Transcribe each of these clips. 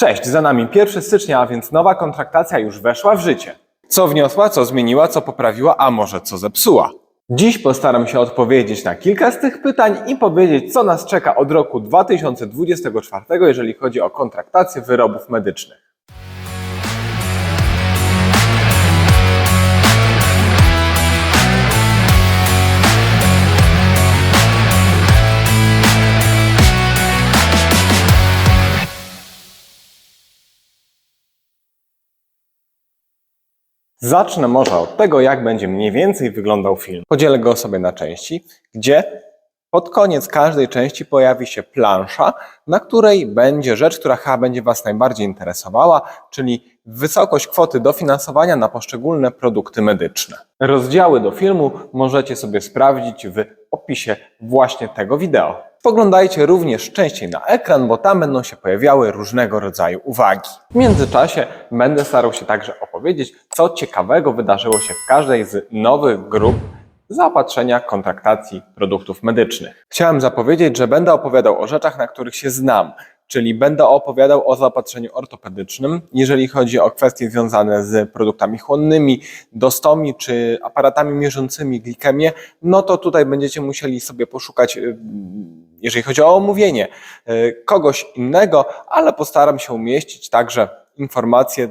Cześć, za nami 1 stycznia, a więc nowa kontraktacja już weszła w życie. Co wniosła, co zmieniła, co poprawiła, a może co zepsuła? Dziś postaram się odpowiedzieć na kilka z tych pytań i powiedzieć, co nas czeka od roku 2024, jeżeli chodzi o kontraktację wyrobów medycznych. Zacznę może od tego, jak będzie mniej więcej wyglądał film. Podzielę go sobie na części, gdzie pod koniec każdej części pojawi się plansza, na której będzie rzecz, która chyba będzie Was najbardziej interesowała, czyli wysokość kwoty dofinansowania na poszczególne produkty medyczne. Rozdziały do filmu możecie sobie sprawdzić w opisie właśnie tego wideo. Spoglądajcie również częściej na ekran, bo tam będą się pojawiały różnego rodzaju uwagi. W międzyczasie będę starał się także opowiedzieć, co ciekawego wydarzyło się w każdej z nowych grup zaopatrzenia kontraktacji produktów medycznych. Chciałem zapowiedzieć, że będę opowiadał o rzeczach, na których się znam, czyli będę opowiadał o zaopatrzeniu ortopedycznym, jeżeli chodzi o kwestie związane z produktami chłonnymi, dostomi czy aparatami mierzącymi glikemię, no to tutaj będziecie musieli sobie poszukać, jeżeli chodzi o omówienie, y, kogoś innego, ale postaram się umieścić także informacje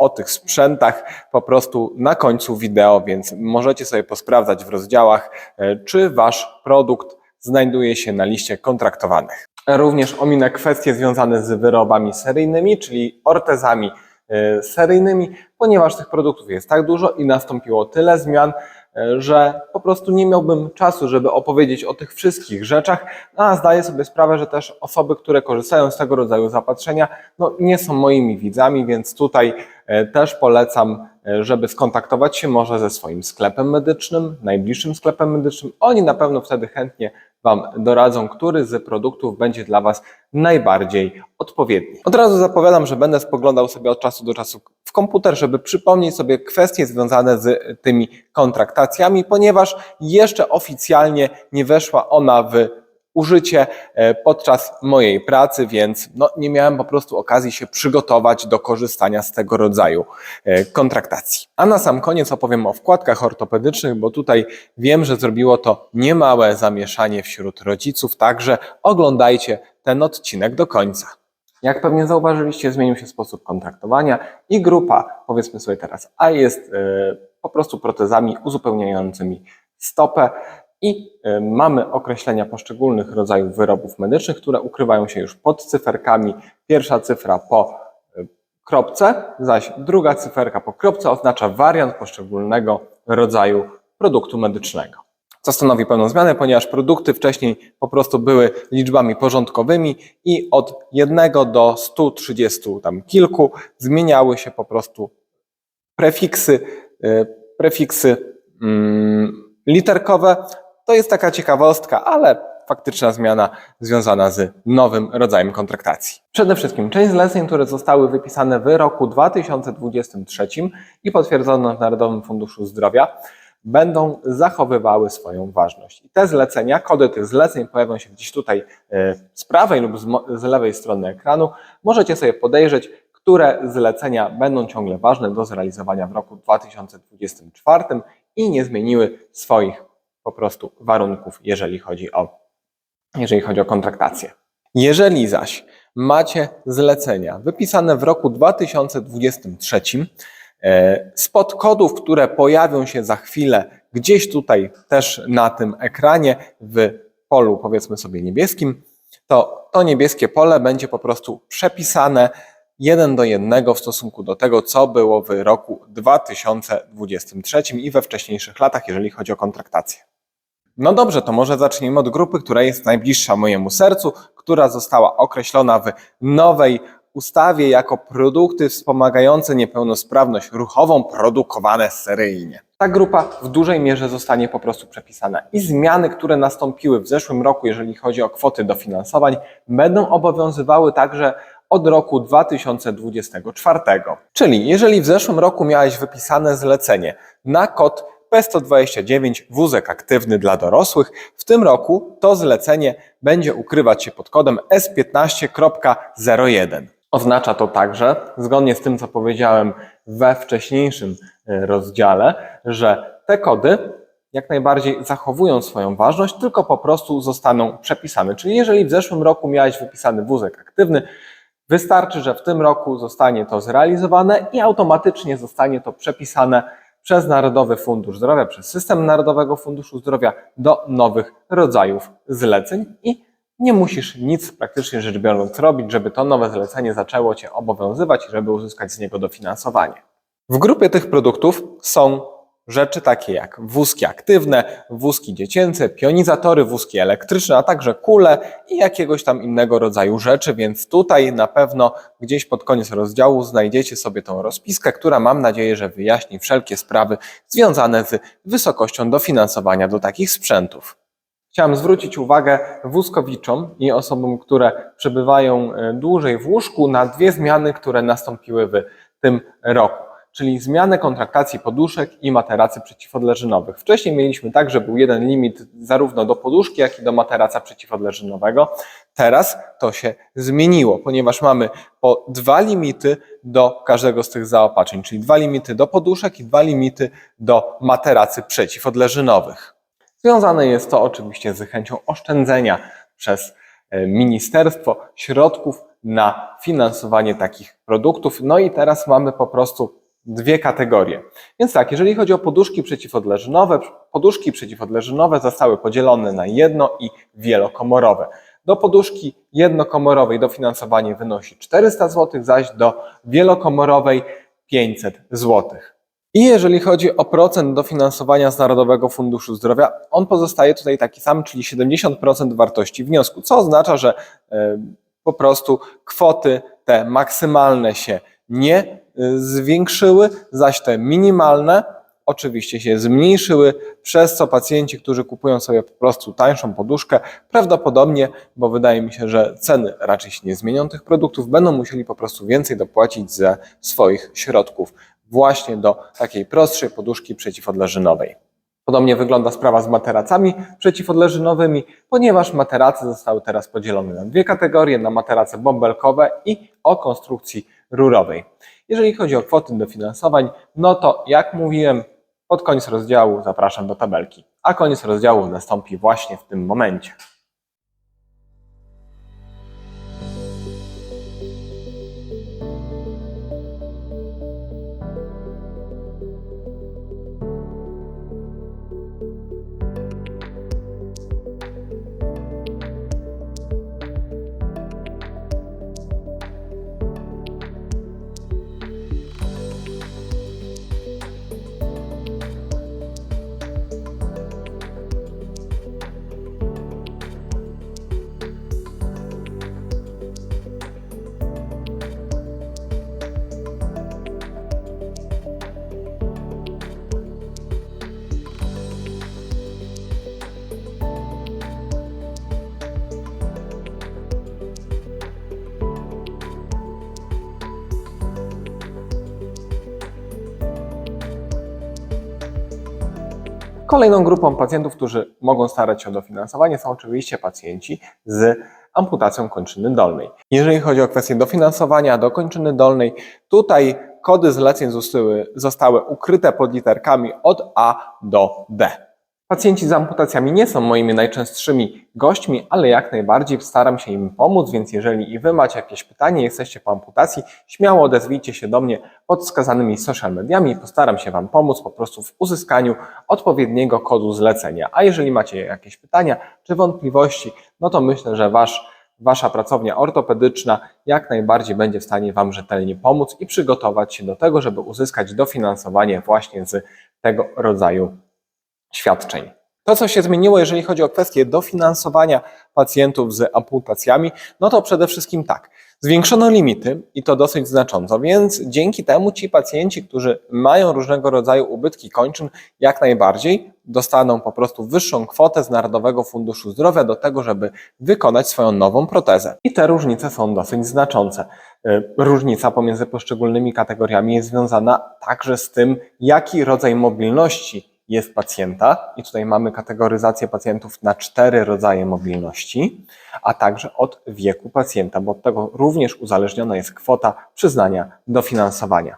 o tych sprzętach po prostu na końcu wideo, więc możecie sobie posprawdzać w rozdziałach, e, czy Wasz produkt znajduje się na liście kontraktowanych. Również ominę kwestie związane z wyrobami seryjnymi, czyli ortezami e, seryjnymi, ponieważ tych produktów jest tak dużo i nastąpiło tyle zmian, e, że po prostu nie miałbym czasu, żeby opowiedzieć o tych wszystkich rzeczach, no, a zdaję sobie sprawę, że też osoby, które korzystają z tego rodzaju zapatrzenia, no, nie są moimi widzami, więc tutaj e, też polecam, e, żeby skontaktować się może ze swoim sklepem medycznym, najbliższym sklepem medycznym. Oni na pewno wtedy chętnie Wam doradzą, który z produktów będzie dla Was najbardziej odpowiedni. Od razu zapowiadam, że będę spoglądał sobie od czasu do czasu w komputer, żeby przypomnieć sobie kwestie związane z tymi kontraktacjami, ponieważ jeszcze oficjalnie nie weszła ona w użycie e, podczas mojej pracy, więc no, nie miałem po prostu okazji się przygotować do korzystania z tego rodzaju e, kontraktacji. A na sam koniec opowiem o wkładkach ortopedycznych, bo tutaj wiem, że zrobiło to niemałe zamieszanie wśród rodziców, także oglądajcie ten odcinek do końca. Jak pewnie zauważyliście, zmienił się sposób kontraktowania i grupa, powiedzmy sobie teraz, A jest e, po prostu protezami uzupełniającymi stopę i e, mamy określenia poszczególnych rodzajów wyrobów medycznych, które ukrywają się już pod cyferkami. Pierwsza cyfra po e, kropce, zaś druga cyferka po kropce oznacza wariant poszczególnego rodzaju produktu medycznego. Co stanowi pełną zmianę, ponieważ produkty wcześniej po prostu były liczbami porządkowymi i od 1 do 130 tam kilku zmieniały się po prostu prefiksy, e, prefiksy mm, literkowe. To jest taka ciekawostka, ale faktyczna zmiana związana z nowym rodzajem kontraktacji. Przede wszystkim część zleceń, które zostały wypisane w roku 2023 i potwierdzone w Narodowym Funduszu Zdrowia, będą zachowywały swoją ważność. I te zlecenia, kody tych zleceń pojawią się gdzieś tutaj e, z prawej lub z lewej strony ekranu. Możecie sobie podejrzeć, które zlecenia będą ciągle ważne do zrealizowania w roku 2024 i nie zmieniły swoich po prostu warunków, jeżeli chodzi o, jeżeli chodzi o kontraktację. Jeżeli zaś macie zlecenia wypisane w roku 2023, e, spod kodów, które pojawią się za chwilę gdzieś tutaj też na tym ekranie w polu powiedzmy sobie niebieskim, to to niebieskie pole będzie po prostu przepisane jeden do jednego w stosunku do tego, co było w roku 2023 i we wcześniejszych latach, jeżeli chodzi o kontraktację. No dobrze, to może zacznijmy od grupy, która jest najbliższa mojemu sercu, która została określona w nowej ustawie jako produkty wspomagające niepełnosprawność ruchową produkowane seryjnie. Ta grupa w dużej mierze zostanie po prostu przepisana i zmiany, które nastąpiły w zeszłym roku, jeżeli chodzi o kwoty dofinansowań, będą obowiązywały także od roku 2024. Czyli jeżeli w zeszłym roku miałeś wypisane zlecenie na kod P129 wózek aktywny dla dorosłych, w tym roku to zlecenie będzie ukrywać się pod kodem S15.01. Oznacza to także, zgodnie z tym, co powiedziałem we wcześniejszym e, rozdziale, że te kody jak najbardziej zachowują swoją ważność, tylko po prostu zostaną przepisane. Czyli jeżeli w zeszłym roku miałeś wypisany wózek aktywny, wystarczy, że w tym roku zostanie to zrealizowane i automatycznie zostanie to przepisane przez Narodowy Fundusz Zdrowia, przez system Narodowego Funduszu Zdrowia do nowych rodzajów zleceń i nie musisz nic praktycznie rzecz biorąc robić, żeby to nowe zlecenie zaczęło Cię obowiązywać i żeby uzyskać z niego dofinansowanie. W grupie tych produktów są rzeczy takie jak wózki aktywne, wózki dziecięce, pionizatory, wózki elektryczne, a także kule i jakiegoś tam innego rodzaju rzeczy, więc tutaj na pewno gdzieś pod koniec rozdziału znajdziecie sobie tą rozpiskę, która mam nadzieję, że wyjaśni wszelkie sprawy związane z wysokością dofinansowania do takich sprzętów. Chciałem zwrócić uwagę wózkowiczom i osobom, które przebywają e, dłużej w łóżku na dwie zmiany, które nastąpiły w tym roku czyli zmianę kontraktacji poduszek i materacy przeciwodleżynowych. Wcześniej mieliśmy tak, że był jeden limit zarówno do poduszki, jak i do materaca przeciwodleżynowego. Teraz to się zmieniło, ponieważ mamy po dwa limity do każdego z tych zaopatrzeń, czyli dwa limity do poduszek i dwa limity do materacy przeciwodleżynowych. Związane jest to oczywiście z chęcią oszczędzenia przez e, ministerstwo środków na finansowanie takich produktów. No i teraz mamy po prostu dwie kategorie. Więc tak, jeżeli chodzi o poduszki przeciwodleżynowe, poduszki przeciwodleżynowe zostały podzielone na jedno i wielokomorowe. Do poduszki jednokomorowej dofinansowanie wynosi 400 zł, zaś do wielokomorowej 500 zł. I jeżeli chodzi o procent dofinansowania z Narodowego Funduszu Zdrowia, on pozostaje tutaj taki sam, czyli 70% wartości wniosku, co oznacza, że e, po prostu kwoty te maksymalne się nie y, zwiększyły, zaś te minimalne oczywiście się zmniejszyły, przez co pacjenci, którzy kupują sobie po prostu tańszą poduszkę, prawdopodobnie, bo wydaje mi się, że ceny raczej się nie zmienią tych produktów, będą musieli po prostu więcej dopłacić ze swoich środków właśnie do takiej prostszej poduszki przeciwodleżynowej. Podobnie wygląda sprawa z materacami przeciwodleżynowymi, ponieważ materace zostały teraz podzielone na dwie kategorie, na materace bąbelkowe i o konstrukcji rurowej. Jeżeli chodzi o kwoty dofinansowań, no to jak mówiłem, pod koniec rozdziału zapraszam do tabelki, a koniec rozdziału nastąpi właśnie w tym momencie. Kolejną grupą pacjentów, którzy mogą starać się o dofinansowanie, są oczywiście pacjenci z amputacją kończyny dolnej. Jeżeli chodzi o kwestię dofinansowania do kończyny dolnej, tutaj kody zleceń zostały, zostały ukryte pod literkami od A do D. Pacjenci z amputacjami nie są moimi najczęstszymi gośćmi, ale jak najbardziej staram się im pomóc, więc jeżeli i Wy macie jakieś pytanie, jesteście po amputacji, śmiało odezwijcie się do mnie pod wskazanymi social mediami postaram się Wam pomóc po prostu w uzyskaniu odpowiedniego kodu zlecenia. A jeżeli macie jakieś pytania czy wątpliwości, no to myślę, że Wasz Wasza pracownia ortopedyczna jak najbardziej będzie w stanie Wam rzetelnie pomóc i przygotować się do tego, żeby uzyskać dofinansowanie właśnie z tego rodzaju świadczeń. To, co się zmieniło, jeżeli chodzi o kwestię dofinansowania pacjentów z amputacjami, no to przede wszystkim tak. Zwiększono limity i to dosyć znacząco, więc dzięki temu ci pacjenci, którzy mają różnego rodzaju ubytki kończyn, jak najbardziej dostaną po prostu wyższą kwotę z Narodowego Funduszu Zdrowia do tego, żeby wykonać swoją nową protezę. I te różnice są dosyć znaczące. Y, różnica pomiędzy poszczególnymi kategoriami jest związana także z tym, jaki rodzaj mobilności jest pacjenta i tutaj mamy kategoryzację pacjentów na cztery rodzaje mobilności, a także od wieku pacjenta, bo od tego również uzależniona jest kwota przyznania dofinansowania.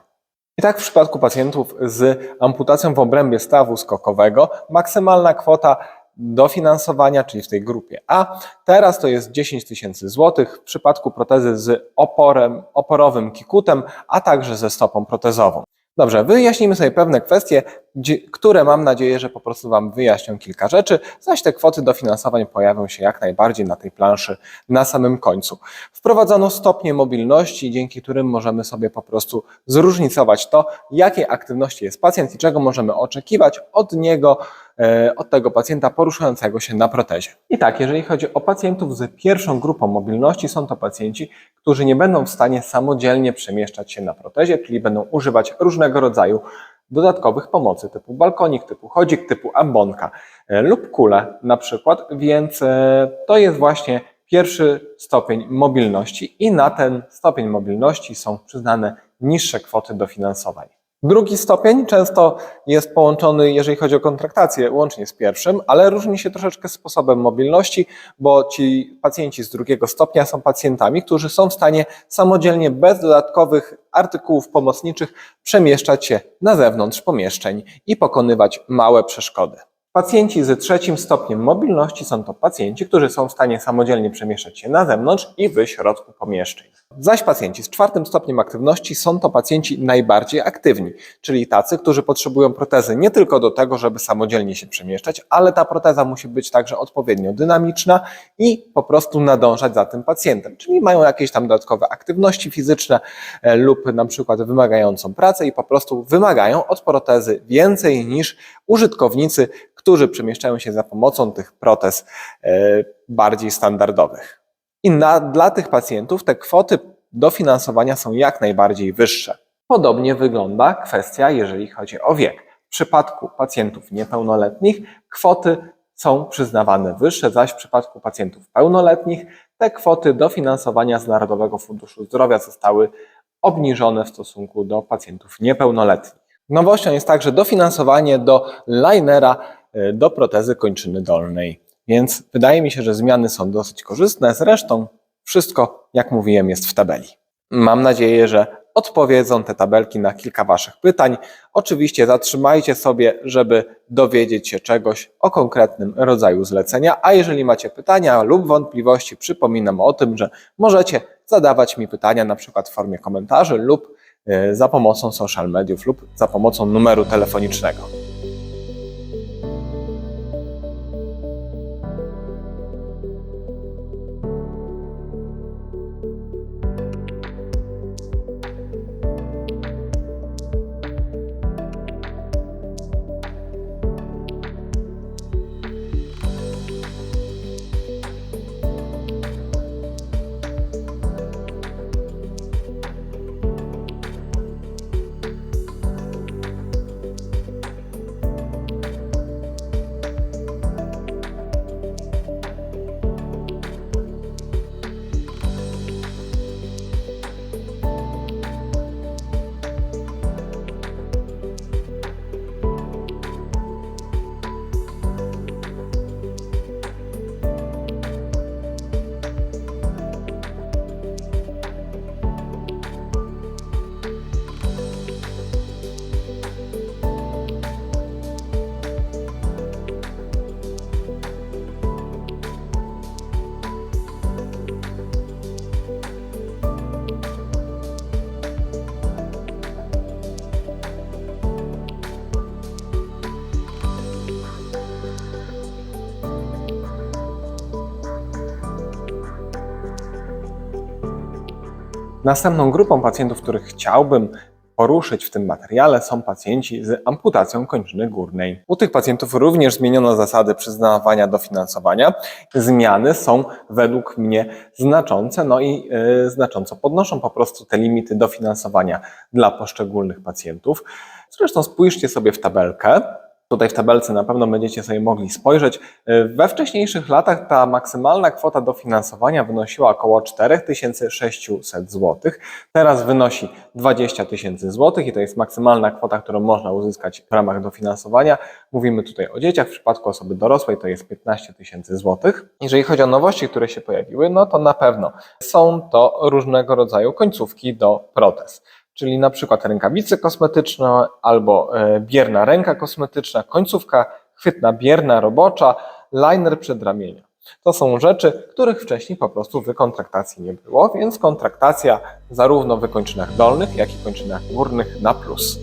I tak w przypadku pacjentów z amputacją w obrębie stawu skokowego maksymalna kwota dofinansowania, czyli w tej grupie A, teraz to jest 10 tysięcy złotych w przypadku protezy z oporem, oporowym kikutem, a także ze stopą protezową. Dobrze, wyjaśnimy sobie pewne kwestie, które mam nadzieję, że po prostu Wam wyjaśnią kilka rzeczy, zaś te kwoty dofinansowań pojawią się jak najbardziej na tej planszy na samym końcu. Wprowadzono stopnie mobilności, dzięki którym możemy sobie po prostu zróżnicować to, jakiej aktywności jest pacjent i czego możemy oczekiwać od niego, od tego pacjenta poruszającego się na protezie. I tak, jeżeli chodzi o pacjentów z pierwszą grupą mobilności, są to pacjenci, którzy nie będą w stanie samodzielnie przemieszczać się na protezie, czyli będą używać różnego rodzaju dodatkowych pomocy typu balkonik, typu chodzik, typu ambonka e, lub kule na przykład, więc e, to jest właśnie pierwszy stopień mobilności i na ten stopień mobilności są przyznane niższe kwoty dofinansowań. Drugi stopień często jest połączony, jeżeli chodzi o kontraktację, łącznie z pierwszym, ale różni się troszeczkę sposobem mobilności, bo ci pacjenci z drugiego stopnia są pacjentami, którzy są w stanie samodzielnie, bez dodatkowych artykułów pomocniczych, przemieszczać się na zewnątrz pomieszczeń i pokonywać małe przeszkody. Pacjenci z trzecim stopniem mobilności są to pacjenci, którzy są w stanie samodzielnie przemieszczać się na zewnątrz i w środku pomieszczeń. Zaś pacjenci z czwartym stopniem aktywności są to pacjenci najbardziej aktywni, czyli tacy, którzy potrzebują protezy nie tylko do tego, żeby samodzielnie się przemieszczać, ale ta proteza musi być także odpowiednio dynamiczna i po prostu nadążać za tym pacjentem, czyli mają jakieś tam dodatkowe aktywności fizyczne e, lub na przykład wymagającą pracę i po prostu wymagają od protezy więcej niż użytkownicy, którzy przemieszczają się za pomocą tych protez e, bardziej standardowych. I na, dla tych pacjentów te kwoty dofinansowania są jak najbardziej wyższe. Podobnie wygląda kwestia, jeżeli chodzi o wiek. W przypadku pacjentów niepełnoletnich kwoty są przyznawane wyższe, zaś w przypadku pacjentów pełnoletnich te kwoty dofinansowania z Narodowego Funduszu Zdrowia zostały obniżone w stosunku do pacjentów niepełnoletnich. Nowością jest także dofinansowanie do linera y, do protezy kończyny dolnej. Więc wydaje mi się, że zmiany są dosyć korzystne. Zresztą wszystko, jak mówiłem, jest w tabeli. Mam nadzieję, że odpowiedzą te tabelki na kilka Waszych pytań. Oczywiście zatrzymajcie sobie, żeby dowiedzieć się czegoś o konkretnym rodzaju zlecenia, a jeżeli macie pytania lub wątpliwości, przypominam o tym, że możecie zadawać mi pytania na przykład w formie komentarzy lub y, za pomocą social mediów lub za pomocą numeru telefonicznego. Następną grupą pacjentów, których chciałbym poruszyć w tym materiale, są pacjenci z amputacją kończyny górnej. U tych pacjentów również zmieniono zasady przyznawania dofinansowania. Zmiany są według mnie znaczące, no i yy, znacząco podnoszą po prostu te limity dofinansowania dla poszczególnych pacjentów. Zresztą spójrzcie sobie w tabelkę. Tutaj w tabelce na pewno będziecie sobie mogli spojrzeć. E, We wcześniejszych latach ta maksymalna kwota dofinansowania wynosiła około 4600 zł. Teraz wynosi 20 tysięcy złotych i to jest maksymalna kwota, którą można uzyskać w ramach dofinansowania. Mówimy tutaj o dzieciach, w przypadku osoby dorosłej to jest 15 tysięcy złotych. Jeżeli chodzi o nowości, które się pojawiły, no to na pewno są to różnego rodzaju końcówki do protez. Czyli na przykład rękawice kosmetyczne albo e, bierna ręka kosmetyczna, końcówka chwytna bierna robocza, liner przedramienia. To są rzeczy, których wcześniej po prostu w kontraktacji nie było, więc kontraktacja zarówno w kończynach dolnych, jak i kończynach górnych na plus.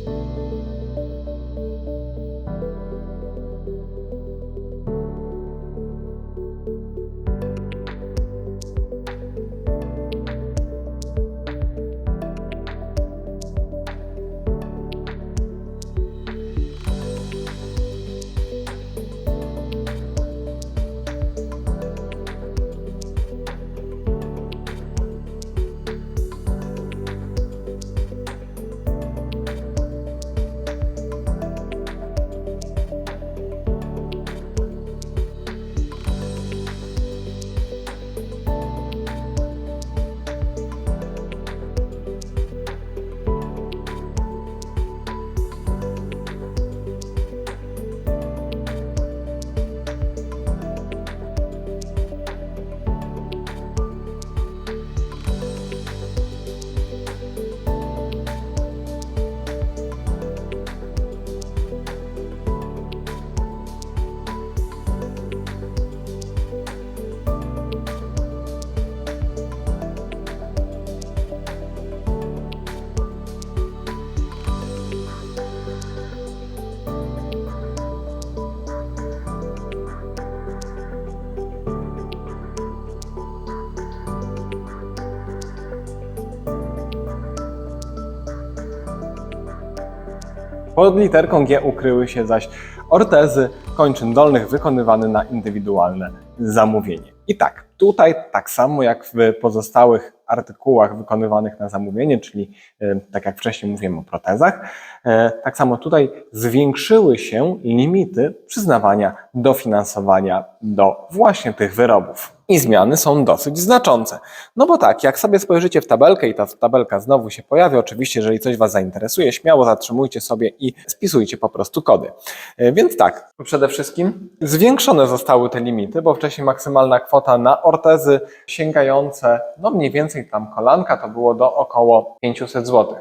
Pod literką G ukryły się zaś ortezy kończyn dolnych wykonywane na indywidualne zamówienie. I tak, tutaj tak samo jak w pozostałych artykułach wykonywanych na zamówienie, czyli e, tak jak wcześniej mówiłem o protezach, e, tak samo tutaj zwiększyły się limity przyznawania dofinansowania do właśnie tych wyrobów. I zmiany są dosyć znaczące. No bo tak, jak sobie spojrzycie w tabelkę i ta tabelka znowu się pojawi, oczywiście, jeżeli coś Was zainteresuje, śmiało zatrzymujcie sobie i spisujcie po prostu kody. E, Więc tak, przede wszystkim zwiększone zostały te limity, bo wcześniej maksymalna kwota na ortezy sięgające, no mniej więcej tam kolanka, to było do około 500 zł.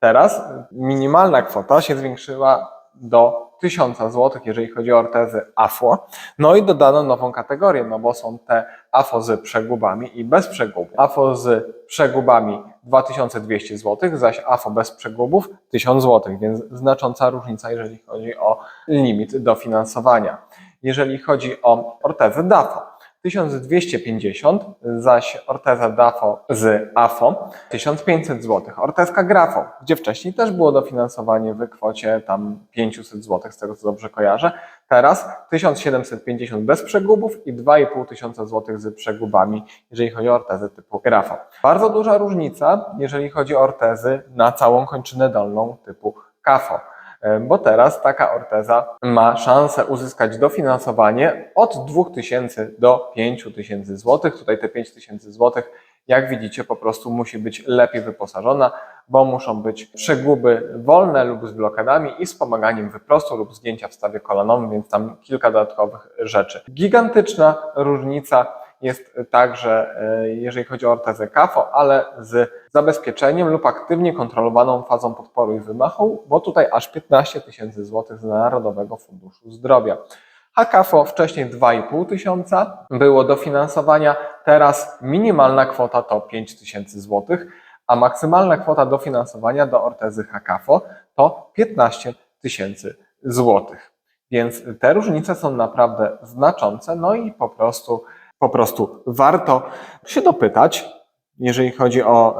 Teraz minimalna kwota się zwiększyła do 1000 zł, jeżeli chodzi o ortezy AFO. No i dodano nową kategorię, no bo są te AFO z przegubami i bez przegubów. AFO z przegubami 2200 zł, zaś AFO bez przegubów 1000 zł, więc znacząca różnica, jeżeli chodzi o limit dofinansowania. Jeżeli chodzi o ortezę DAFO, 1250, zaś orteza DAFO z AFO 1500 zł. Ortezka Grafo, gdzie wcześniej też było dofinansowanie w kwocie tam 500 zł, z tego co dobrze kojarzę. Teraz 1750 bez przegubów i 2500 zł z przegubami, jeżeli chodzi o ortezy typu Grafo. Bardzo duża różnica, jeżeli chodzi o ortezy na całą kończynę dolną typu KAFO bo teraz taka orteza ma szansę uzyskać dofinansowanie od 2000 do 5000 zł. Tutaj te 5000 zł, jak widzicie, po prostu musi być lepiej wyposażona, bo muszą być przeguby wolne lub z blokadami i wspomaganiem wyprostu lub zgięcia w stawie kolanowym, więc tam kilka dodatkowych rzeczy. Gigantyczna różnica jest także, e, jeżeli chodzi o ortezę KAFO, ale z zabezpieczeniem lub aktywnie kontrolowaną fazą podporu i wymachu, bo tutaj aż 15 tysięcy złotych z Narodowego Funduszu Zdrowia. HKFO wcześniej 2,5 tysiąca było dofinansowania, teraz minimalna kwota to 5 tysięcy złotych, a maksymalna kwota dofinansowania do ortezy HKFO to 15 tysięcy złotych. Więc te różnice są naprawdę znaczące, no i po prostu po prostu warto się dopytać, jeżeli chodzi o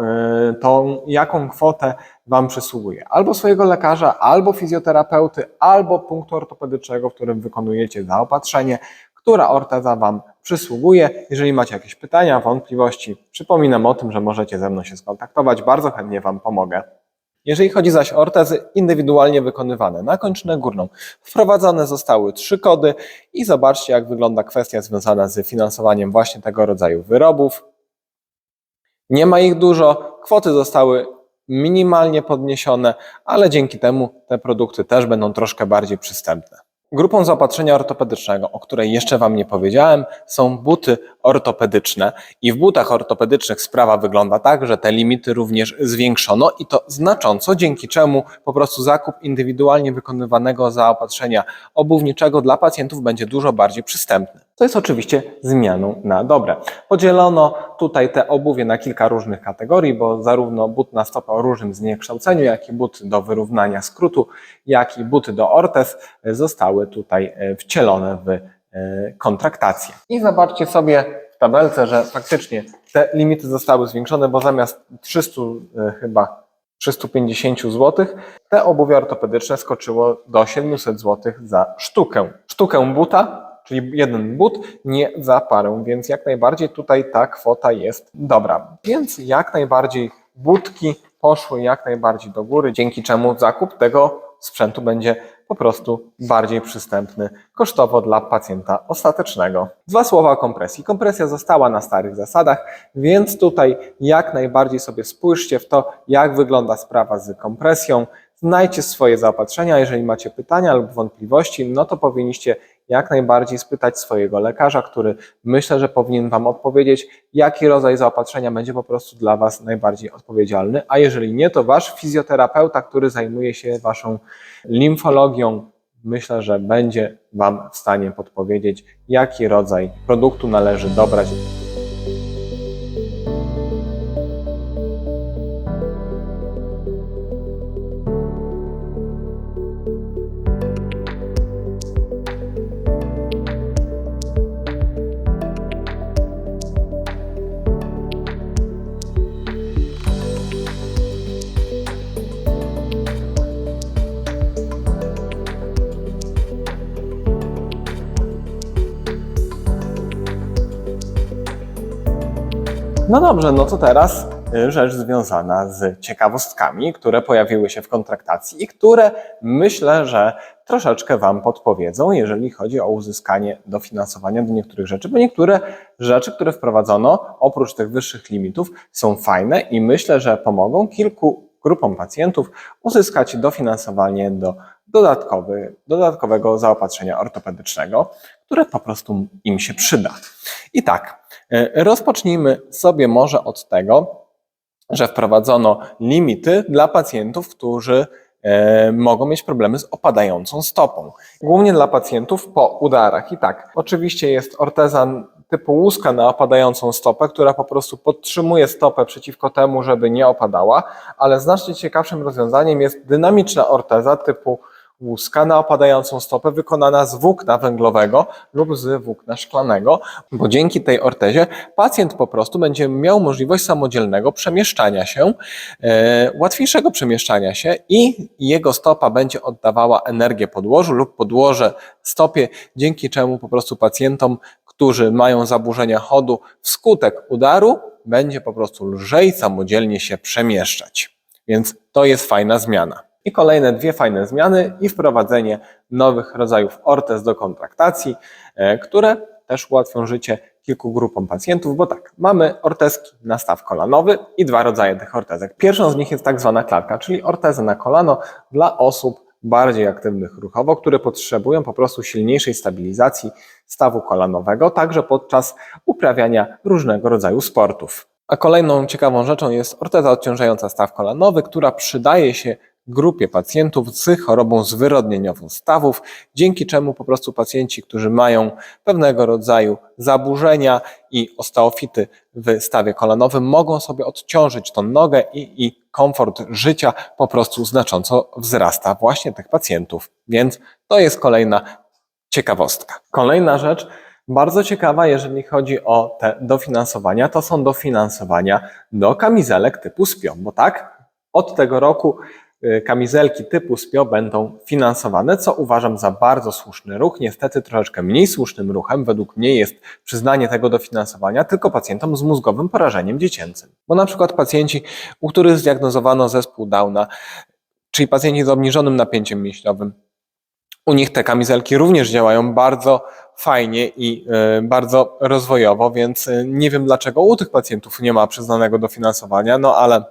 y, tą, jaką kwotę Wam przysługuje. Albo swojego lekarza, albo fizjoterapeuty, albo punktu ortopedycznego, w którym wykonujecie zaopatrzenie, która orteza Wam przysługuje. Jeżeli macie jakieś pytania, wątpliwości, przypominam o tym, że możecie ze mną się skontaktować. Bardzo chętnie Wam pomogę. Jeżeli chodzi zaś o ortezy indywidualnie wykonywane na kończynę górną, wprowadzone zostały trzy kody i zobaczcie, jak wygląda kwestia związana z finansowaniem właśnie tego rodzaju wyrobów. Nie ma ich dużo, kwoty zostały minimalnie podniesione, ale dzięki temu te produkty też będą troszkę bardziej przystępne. Grupą zaopatrzenia ortopedycznego, o której jeszcze Wam nie powiedziałem, są buty ortopedyczne. I w butach ortopedycznych sprawa wygląda tak, że te limity również zwiększono i to znacząco, dzięki czemu po prostu zakup indywidualnie wykonywanego zaopatrzenia obuwniczego dla pacjentów będzie dużo bardziej przystępny. To jest oczywiście zmianą na dobre. Podzielono tutaj te obuwie na kilka różnych kategorii, bo zarówno but na stopę o różnym zniekształceniu, jak i but do wyrównania skrótu, jak i buty do ortez zostały tutaj e, wcielone w e, kontraktację. I zobaczcie sobie w tabelce, że faktycznie te limity zostały zwiększone, bo zamiast 300 e, chyba 350 zł, te obuwie ortopedyczne skoczyło do 700 zł za sztukę. Sztukę buta, czyli jeden but, nie za parę, więc jak najbardziej tutaj ta kwota jest dobra. Więc jak najbardziej budki poszły jak najbardziej do góry, dzięki czemu zakup tego sprzętu będzie po prostu bardziej przystępny kosztowo dla pacjenta ostatecznego. Dwa słowa o kompresji. Kompresja została na starych zasadach, więc tutaj jak najbardziej sobie spójrzcie w to, jak wygląda sprawa z kompresją. Znajdźcie swoje zaopatrzenia. Jeżeli macie pytania lub wątpliwości, no to powinniście jak najbardziej spytać swojego lekarza, który myślę, że powinien Wam odpowiedzieć, jaki rodzaj zaopatrzenia będzie po prostu dla Was najbardziej odpowiedzialny, a jeżeli nie, to Wasz fizjoterapeuta, który zajmuje się Waszą limfologią, myślę, że będzie Wam w stanie podpowiedzieć, jaki rodzaj produktu należy dobrać. Dobrze, no to teraz y, rzecz związana z ciekawostkami, które pojawiły się w kontraktacji i które myślę, że troszeczkę Wam podpowiedzą, jeżeli chodzi o uzyskanie dofinansowania do niektórych rzeczy, bo niektóre rzeczy, które wprowadzono, oprócz tych wyższych limitów, są fajne i myślę, że pomogą kilku grupom pacjentów uzyskać dofinansowanie do dodatkowy, dodatkowego zaopatrzenia ortopedycznego, które po prostu im się przyda. I tak, rozpocznijmy sobie może od tego, że wprowadzono limity dla pacjentów, którzy e, mogą mieć problemy z opadającą stopą. Głównie dla pacjentów po udarach. I tak, oczywiście jest orteza typu łuska na opadającą stopę, która po prostu podtrzymuje stopę przeciwko temu, żeby nie opadała, ale znacznie ciekawszym rozwiązaniem jest dynamiczna orteza typu łuska na opadającą stopę wykonana z włókna węglowego lub z włókna szklanego, bo dzięki tej ortezie pacjent po prostu będzie miał możliwość samodzielnego przemieszczania się, e, łatwiejszego przemieszczania się i jego stopa będzie oddawała energię podłożu lub podłoże stopie, dzięki czemu po prostu pacjentom, którzy mają zaburzenia chodu wskutek udaru, będzie po prostu lżej samodzielnie się przemieszczać. Więc to jest fajna zmiana. I kolejne dwie fajne zmiany i wprowadzenie nowych rodzajów ortez do kontraktacji, e, które też ułatwią życie kilku grupom pacjentów, bo tak, mamy ortezki na staw kolanowy i dwa rodzaje tych ortezek. Pierwszą z nich jest tak zwana klatka, czyli orteza na kolano dla osób bardziej aktywnych ruchowo, które potrzebują po prostu silniejszej stabilizacji stawu kolanowego, także podczas uprawiania różnego rodzaju sportów. A kolejną ciekawą rzeczą jest orteza odciążająca staw kolanowy, która przydaje się grupie pacjentów z chorobą zwyrodnieniową stawów, dzięki czemu po prostu pacjenci, którzy mają pewnego rodzaju zaburzenia i osteofity w stawie kolanowym, mogą sobie odciążyć tą nogę i, i komfort życia po prostu znacząco wzrasta właśnie tych pacjentów. Więc to jest kolejna ciekawostka. Kolejna rzecz, bardzo ciekawa, jeżeli chodzi o te dofinansowania, to są dofinansowania do kamizelek typu spion, bo tak, od tego roku kamizelki typu SPIO będą finansowane, co uważam za bardzo słuszny ruch. Niestety troszeczkę mniej słusznym ruchem według mnie jest przyznanie tego dofinansowania tylko pacjentom z mózgowym porażeniem dziecięcym. Bo na przykład pacjenci, u których zdiagnozowano zespół Downa, czyli pacjenci z obniżonym napięciem mięśniowym, u nich te kamizelki również działają bardzo fajnie i y, bardzo rozwojowo, więc y, nie wiem dlaczego u tych pacjentów nie ma przyznanego dofinansowania, no ale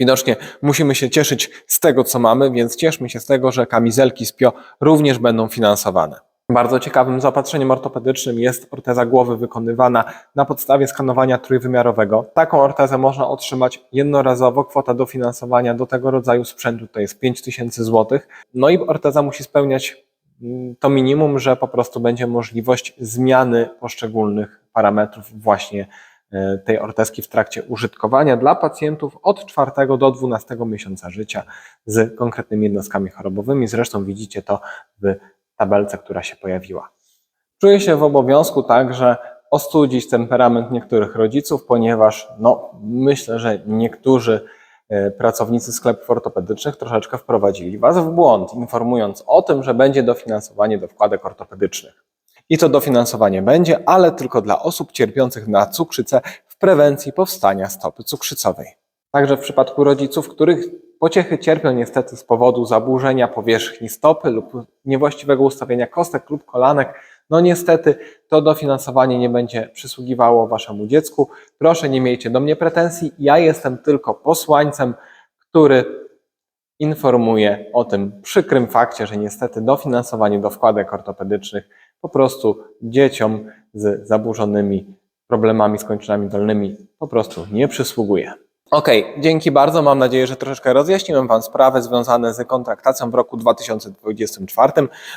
widocznie musimy się cieszyć z tego, co mamy, więc cieszmy się z tego, że kamizelki z PIO również będą finansowane. Bardzo ciekawym zaopatrzeniem ortopedycznym jest orteza głowy wykonywana na podstawie skanowania trójwymiarowego. Taką ortezę można otrzymać jednorazowo. Kwota dofinansowania do tego rodzaju sprzętu to jest 5000 zł. No i orteza musi spełniać mm, to minimum, że po prostu będzie możliwość zmiany poszczególnych parametrów właśnie tej ortezki w trakcie użytkowania dla pacjentów od 4 do 12 miesiąca życia z konkretnymi jednostkami chorobowymi. Zresztą widzicie to w tabelce, która się pojawiła. Czuję się w obowiązku także ostudzić temperament niektórych rodziców, ponieważ no, myślę, że niektórzy e, pracownicy sklepów ortopedycznych troszeczkę wprowadzili Was w błąd, informując o tym, że będzie dofinansowanie do wkładek ortopedycznych. I to dofinansowanie będzie, ale tylko dla osób cierpiących na cukrzycę w prewencji powstania stopy cukrzycowej. Także w przypadku rodziców, których pociechy cierpią niestety z powodu zaburzenia powierzchni stopy lub niewłaściwego ustawienia kostek lub kolanek, no niestety to dofinansowanie nie będzie przysługiwało waszemu dziecku. Proszę nie miejcie do mnie pretensji, ja jestem tylko posłańcem, który informuje o tym przykrym fakcie, że niestety dofinansowanie do wkładek ortopedycznych po prostu dzieciom z zaburzonymi problemami z kończynami dolnymi po prostu nie przysługuje. Okej, dzięki bardzo. Mam nadzieję, że troszeczkę rozjaśniłem Wam sprawy związane z kontraktacją w roku 2024.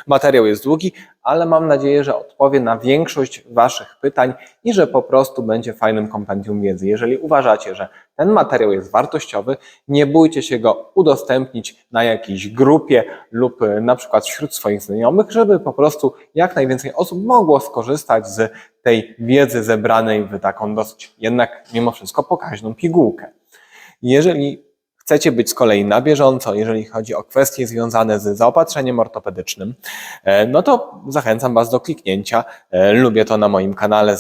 Materiał jest długi, ale mam nadzieję, że odpowie na większość Waszych pytań i że po prostu będzie fajnym kompendium wiedzy. Jeżeli uważacie, że ten materiał jest wartościowy, nie bójcie się go udostępnić na jakiejś grupie lub e, na przykład wśród swoich znajomych, żeby po prostu jak najwięcej osób mogło skorzystać z tej wiedzy zebranej w taką dosyć jednak mimo wszystko pokaźną pigułkę. Jeżeli chcecie być z kolei na bieżąco, jeżeli chodzi o kwestie związane z zaopatrzeniem ortopedycznym, e, no to zachęcam Was do kliknięcia. E, Lubię to na moim kanale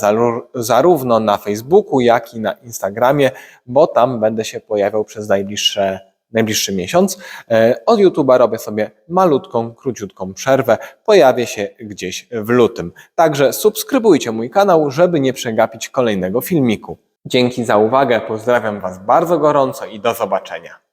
zarówno na Facebooku, jak i na Instagramie, bo tam będę się pojawiał przez najbliższe najbliższy miesiąc. E, Od YouTube'a robię sobie malutką, króciutką przerwę. Pojawię się gdzieś w lutym. Także subskrybujcie mój kanał, żeby nie przegapić kolejnego filmiku. Dzięki za uwagę, pozdrawiam Was bardzo gorąco i do zobaczenia.